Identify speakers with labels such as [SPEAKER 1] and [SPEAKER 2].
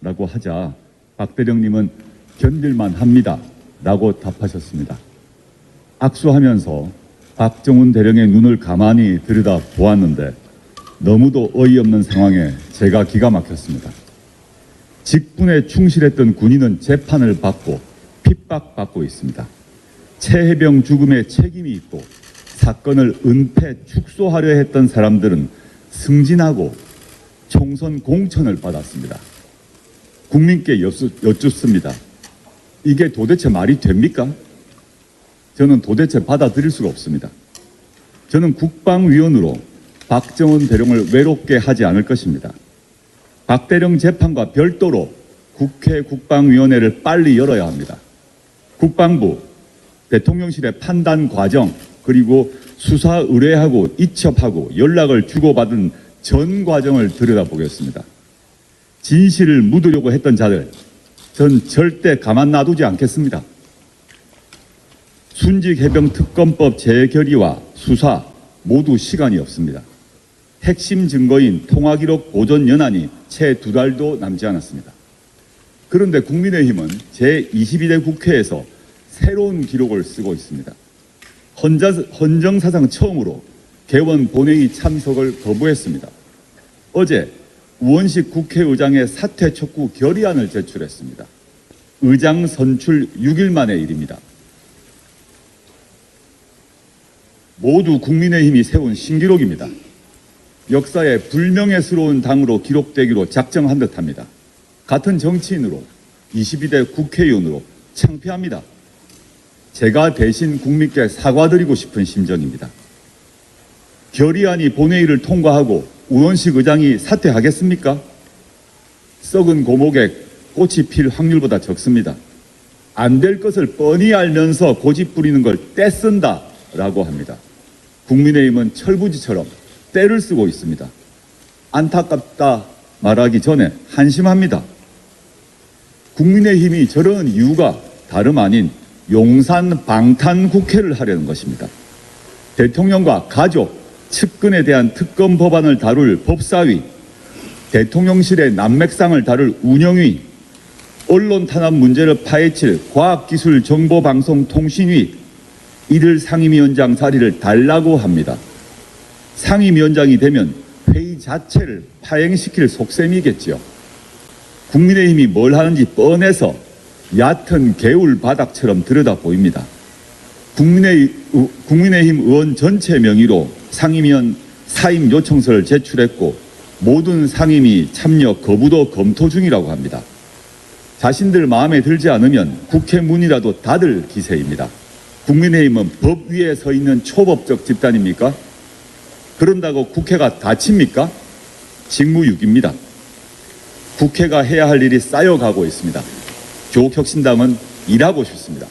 [SPEAKER 1] 라고 하자 박 대령님은 견딜만 합니다. 라고 답하셨습니다. 악수하면서 박정훈 대령의 눈을 가만히 들여다 보았는데 너무도 어이없는 상황에 제가 기가 막혔습니다. 직분에 충실했던 군인은 재판을 받고 핍박받고 있습니다. 최해병 죽음에 책임이 있고 사건을 은폐 축소하려 했던 사람들은 승진하고 총선 공천을 받았습니다. 국민께 여쭈, 여쭙습니다. 이게 도대체 말이 됩니까? 저는 도대체 받아들일 수가 없습니다. 저는 국방위원으로 박정훈 대령을 외롭게 하지 않을 것입니다. 박 대령 재판과 별도로 국회 국방위원회를 빨리 열어야 합니다. 국방부, 대통령실의 판단 과정, 그리고 수사 의뢰하고 이첩하고 연락을 주고받은 전 과정을 들여다보겠습니다. 진실을 묻으려고 했던 자들, 전 절대 가만 놔두지 않겠습니다. 순직해병특검법 재결의와 수사 모두 시간이 없습니다. 핵심 증거인 통화기록 보존 연한이 채 두 달도 남지 않았습니다. 그런데 국민의힘은 제22대 국회에서 새로운 기록을 쓰고 있습니다. 헌자, 헌정사상 처음으로 개원 본회의 참석을 거부했습니다. 어제 우원식 국회의장의 사퇴 촉구 결의안을 제출했습니다. 의장 선출 6일 만의 일입니다. 모두 국민의힘이 세운 신기록입니다. 역사에 불명예스러운 당으로 기록되기로 작정한 듯합니다. 같은 정치인으로 22대 국회의원으로 창피합니다. 제가 대신 국민께 사과드리고 싶은 심정입니다. 결의안이 본회의를 통과하고 우원식 의장이 사퇴하겠습니까? 썩은 고목에 꽃이 필 확률보다 적습니다. 안 될 것을 뻔히 알면서 고집 부리는 걸 떼쓴다 라고 합니다. 국민의힘은 철부지처럼 때를 쓰고 있습니다. 안타깝다 말하기 전에 한심합니다. 국민의힘이 저런 이유가 다름 아닌 용산 방탄 국회를 하려는 것입니다. 대통령과 가족, 측근에 대한 특검 법안을 다룰 법사위, 대통령실의 난맥상을 다룰 운영위, 언론 탄압 문제를 파헤칠 과학기술정보방송통신위, 이들 상임위원장 자리를 달라고 합니다. 상임위원장이 되면 회의 자체를 파행시킬 속셈이겠지요. 국민의힘이 뭘 하는지 뻔해서 얕은 개울 바닥처럼 들여다 보입니다. 국민의, 국민의힘 의원 전체 명의로 상임위원 사임 요청서를 제출했고 모든 상임위 참여 거부도 검토 중이라고 합니다. 자신들 마음에 들지 않으면 국회 문이라도 닫을 기세입니다. 국민의힘은 법 위에 서 있는 초법적 집단입니까? 그런다고 국회가 닫힙니까? 직무유기입니다. 국회가 해야 할 일이 쌓여가고 있습니다. 조국혁신당은 일하고 싶습니다.